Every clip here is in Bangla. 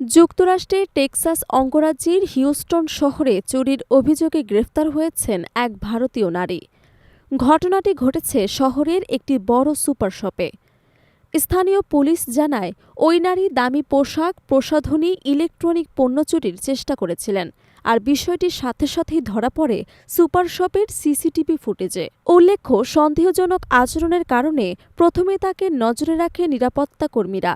যুক্তরাষ্ট্রের টেক্সাস অঙ্গরাজ্যের হিউস্টন শহরে চুরির অভিযোগে গ্রেফতার হয়েছেন এক ভারতীয় নারী। ঘটনাটি ঘটেছে শহরের একটি বড় সুপার শপে। স্থানীয় পুলিশ জানায়, ওই নারী দামি পোশাক, প্রসাধনী, ইলেকট্রনিক পণ্য চুরির চেষ্টা করেছিলেন আর বিষয়টির সাথে সাথেই ধরা পড়ে সুপার শপের সিসিটিভি ফুটেজে। উল্লেখ্য, সন্দেহজনক আচরণের কারণে প্রথমে তাকে নজরে রাখে নিরাপত্তা কর্মীরা।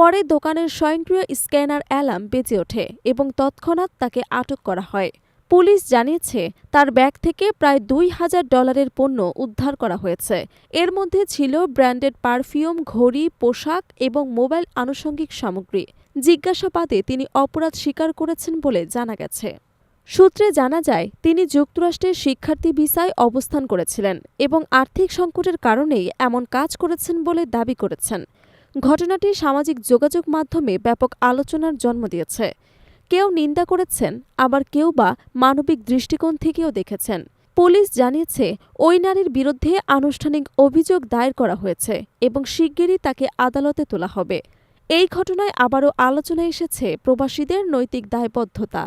পরে দোকানের স্বয়ংক্রিয় স্ক্যানার অ্যালার্ম বেজে ওঠে এবং তৎক্ষণাৎ তাকে আটক করা হয়। পুলিশ জানিয়েছে, তার ব্যাগ থেকে প্রায় দুই হাজার ডলারের পণ্য উদ্ধার করা হয়েছে। এর মধ্যে ছিল ব্র্যান্ডেড পারফিউম, ঘড়ি, পোশাক এবং মোবাইল আনুষঙ্গিক সামগ্রী। জিজ্ঞাসাবাদে তিনি অপরাধ স্বীকার করেছেন বলে জানা গেছে। সূত্রে জানা যায়, তিনি যুক্তরাষ্ট্রের শিক্ষার্থী ভিসায় অবস্থান করেছিলেন এবং আর্থিক সংকটের কারণেই এমন কাজ করেছেন বলে দাবি করেছেন। ঘটনাটি সামাজিক যোগাযোগ মাধ্যমে ব্যাপক আলোচনার জন্ম দিয়েছে। কেউ নিন্দা করেছেন, আবার কেউ বা মানবিক দৃষ্টিকোণ থেকেও দেখেছেন। পুলিশ জানিয়েছে, ওই নারীর বিরুদ্ধে আনুষ্ঠানিক অভিযোগ দায়ের করা হয়েছে এবং শিগগিরই তাকে আদালতে তোলা হবে। এই ঘটনায় আবারও আলোচনায় এসেছে প্রবাসীদের নৈতিক দায়বদ্ধতা।